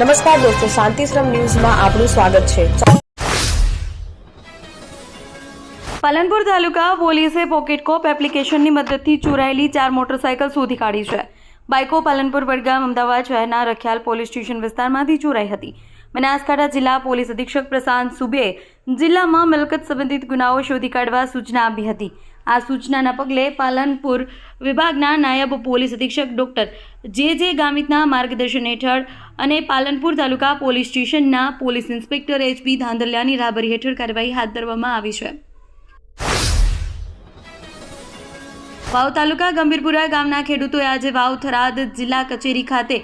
નમસ્કાર દોસ્તો, શાંતિશ્રમ ન્યૂઝમાં આપનું સ્વાગત છે. પાલનપુર તાલુકા પોલીસે પોકેટ કોપ એપ્લિકેશનની મદદથી ચોરાયેલી ચાર મોટરસાયકલ શોધી કાઢી છે. બાઇકો પાલનપુર વડગામ અમદાવાદ શહેરના રખિયાલ પોલીસ સ્ટેશન વિસ્તારમાંથી ચોરાઈ હતી. બનાસકાંઠા જિલ્લા પોલીસ અધિક્ષક પ્રશાંત સુબે જિલ્લામાં મિલકત સંબંધિત ગુનાઓ શોધી કાઢવા સૂચના આપી હતી. આ સૂચનાના પગલે પાલનપુર વિભાગના નાયબ પોલીસ અધિક્ષક ડોક્ટર જે જે ગામિતના માર્ગદર્શન હેઠળ અને પાલનપુર તાલુકા પોલીસ સ્ટેશનના પોલીસ ઇન્સ્પેક્ટર એચપી ધાંધલિયાની રાબરી હેઠળ કાર્યવાહી હાથ ધરવામાં આવી છે. વાવ તાલુકા ગંભીરપુરા ગામના ખેડૂતોએ આજે વાવ થરાદ જિલ્લા કચેરી ખાતે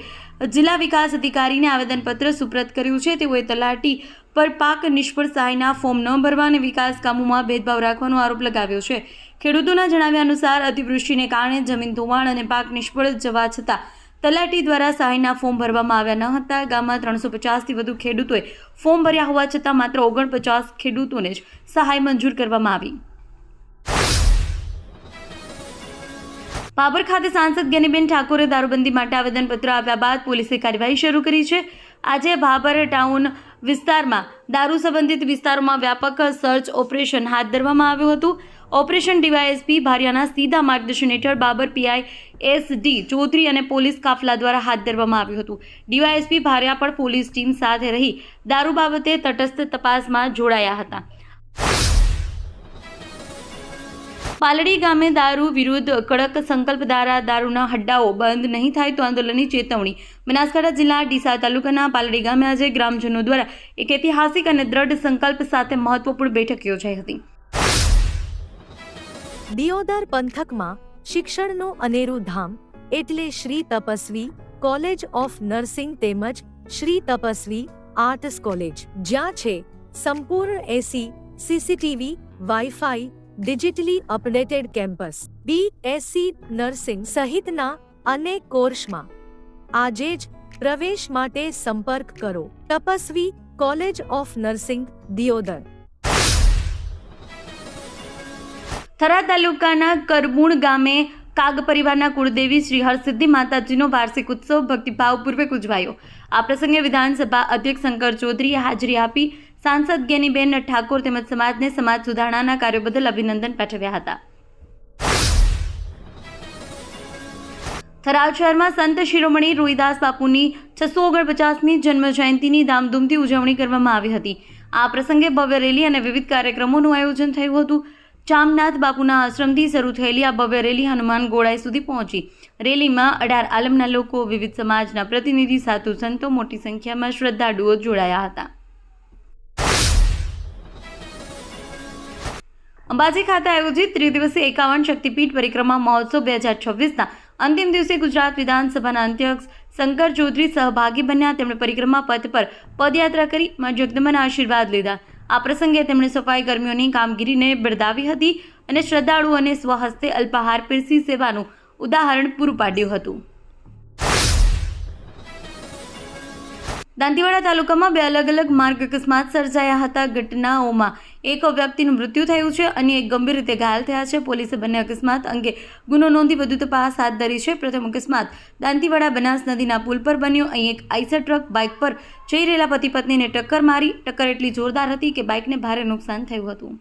જિલ્લા વિકાસ અધિકારીને આવેદનપત્ર સુપ્રત કર્યું છે. તેઓએ તલાટી પર પાક નિષ્ફળ સહાયના ફોર્મ ન ભરવા અને વિકાસ કામોમાં ભેદભાવ રાખવાનો આરોપ લગાવ્યો છે. ખેડૂતોના જણાવ્યા અનુસાર, અતિવૃષ્ટિને કારણે જમીન ધોવાણ અને પાક નિષ્ફળ જવા છતાં તલાટી દ્વારા સહાયના ફોર્મ ભરવામાં આવ્યા ન હતા. ગામમાં ત્રણસો પચાસથી વધુ ખેડૂતોએ ફોર્મ ભર્યા હોવા છતાં માત્ર ઓગણપચાસ ખેડૂતોને જ સહાય મંજૂર કરવામાં આવી. બાબર ખાતે સાંસદ ગેનીબેન ઠાકોરે દારૂબંધી માટે આવેદનપત્ર આપ્યા બાદ પોલીસે કાર્યવાહી શરૂ કરી છે. આજે ભાબર ટાઉન વિસ્તારમાં દારૂ સંબંધિત વિસ્તારોમાં વ્યાપક સર્ચ ઓપરેશન હાથ ધરવામાં આવ્યું હતું. ઓપરેશન ડીવાયએસપી ભારિયાના સીધા માર્ગદર્શન હેઠળ Babar PI S D Chaudhari અને પોલીસ કાફલા દ્વારા હાથ ધરવામાં આવ્યું હતું. ડીવાયએસપી ભારિયા પણ પોલીસ ટીમ સાથે રહી દારૂ બાબતે તટસ્થ તપાસમાં જોડાયા હતા. પાલડી ગામે દારૂ વિરુદ્ધ કડક સંકલ્પ દ્વારા દારૂના હડ્ડાઓ બંધ નહીં થાય તો આંદોલનની ચેતવણી. બનાસકાંઠા જિલ્લા ડીસા તાલુકાના પાલડી ગામે આજે ગ્રામજનો દ્વારા એક ઐતિહાસિક અને દ્રઢ સંકલ્પ સાથે મહત્વપૂર્ણ બેઠક યોજાઈ હતી. દિયોદર પંથકમાં શિક્ષણનું અનેરું ધામ એટલે Shri Tapasvi college of nursing તેમજ શ્રી તપસ્વી આર્ટ્સ કોલેજ, જ્યાં છે સંપૂર્ણ AC, CCTV, wifi digitally updated campus B Sc nursing સહિતના અનેક કોર્સમાં આજે જ પ્રવેશ માટે સંપર્ક કરો. Tapasvi college of nursing Deodar. Thara તાલુકાના કરબુણ ગામે કાગ પરિવારના કુળદેવી શ્રી હરસિદ્ધિ માતાજીનો વાર્ષિક ઉત્સવ ભક્તિભાવપૂર્વક ઉજવાયો. આ પ્રસંગે વિધાનસભા અધ્યક્ષ શંકર ચૌધરીએ હાજરી આપી સાંસદ ગેનીબેન ઠાકોર તેમજ સમાજને સમાજ સુધારણાના કાર્યો બદલ અભિનંદન પાઠવ્યા હતા. થરાદ શહેરમાં સંત શિરોમણી રોહિદાસ બાપુની છસો ઓગણપચાસમી જન્મ જયંતિની ધામધૂમથી ઉજવણી કરવામાં આવી હતી. આ પ્રસંગે ભવ્ય રેલી અને વિવિધ કાર્યક્રમોનું આયોજન થયું હતું. ચામનાથ બાપુના આશ્રમથી શરૂ થયેલી આ ભવ્ય રેલી હનુમાન ગોળાઈ સુધી પહોંચી. રેલીમાં અઢાર આલમના લોકો, વિવિધ સમાજના પ્રતિનિધિ, સાધુ સંતો મોટી સંખ્યામાં શ્રદ્ધાળુઓ જોડાયા હતા. અંબાજી ખાતે આયોજિત ત્રિદિવસીય એકાવન શક્તિપીઠ પરિક્રમા મહોત્સવ બે હજાર છવ્વીસના અંતિમ દિવસે ગુજરાત વિધાનસભાના અધ્યક્ષ શંકર ચૌધરી સહભાગી બન્યા. તેમણે પરિક્રમા પથ પર પદયાત્રા કરી, મા જગદંબાના આશીર્વાદ લીધા. આ પ્રસંગે તેમણે સફાઈ કર્મીઓની કામગીરીને બિરદાવી હતી અને શ્રદ્ધાળુઓને સ્વહસ્તે અલ્પાહાર પીરસી સેવાનું ઉદાહરણ પૂરું પાડ્યું હતું. દાંતીવાડા તાલુકામાં બે અલગ અલગ માર્ગ અકસ્માત સર્જાયા હતા. ઘટનાઓમાં એક વ્યક્તિનું મૃત્યુ થયું છે અને એક ગંભીર રીતે ઘાયલ થયા છે. પોલીસે બંને અકસ્માત અંગે ગુનો નોંધી વધુ તપાસ હાથ ધરી છે. પ્રથમ અકસ્માત દાંતીવાડા બનાસ નદીના પુલ પર બન્યો. અહીં એક આઈસર ટ્રક બાઇક પર જઈ રહેલા પતિ પત્નીને ટક્કર મારી. ટક્કર એટલી જોરદાર હતી કે બાઇકને ભારે નુકસાન થયું હતું.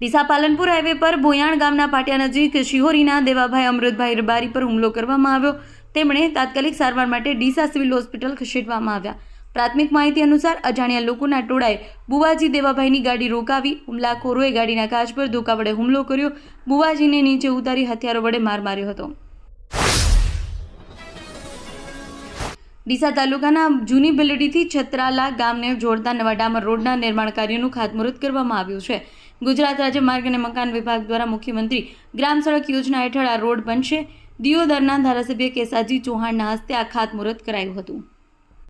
ડીસા પાલનપુર હાઈવે પર ભોયાણ ગામના પાટિયા નજીક શિહોરીના દેવાભાઈ અમૃતભાઈ રબારી પર હુમલો કરવામાં આવ્યો. તેમણે તાત્કાલિક સારવાર માટે ડીસા સિવિલ હોસ્પિટલ ખસેડવામાં આવ્યા. પ્રાથમિક માહિતી અનુસાર અજાણ્યા લોકોના ટોળાએ બુવાજી દેવાભાઈની ગાડી રોકાવી, હુમલાખોરોએ ગાડીના કાચ પર ધોકા વડે હુમલો કર્યો. બુવાજીને નીચે ઉતારી હથિયારો વડે માર માર્યો હતો. ડીસા તાલુકાના જૂની બિલડીથી છત્રાલા ગામને જોડતા નવા ડામર રોડના નિર્માણ કાર્યનું ખાતમુહૂર્ત કરવામાં આવ્યું છે. ગુજરાત રાજ્ય માર્ગ અને મકાન વિભાગ દ્વારા મુખ્યમંત્રી ગ્રામ સડક યોજના હેઠળ આ રોડ બનશે. દિયોદરના ધારાસભ્ય કેસાજી ચૌહાણના હસ્તે આ ખાતમુહૂર્ત કરાયું હતું.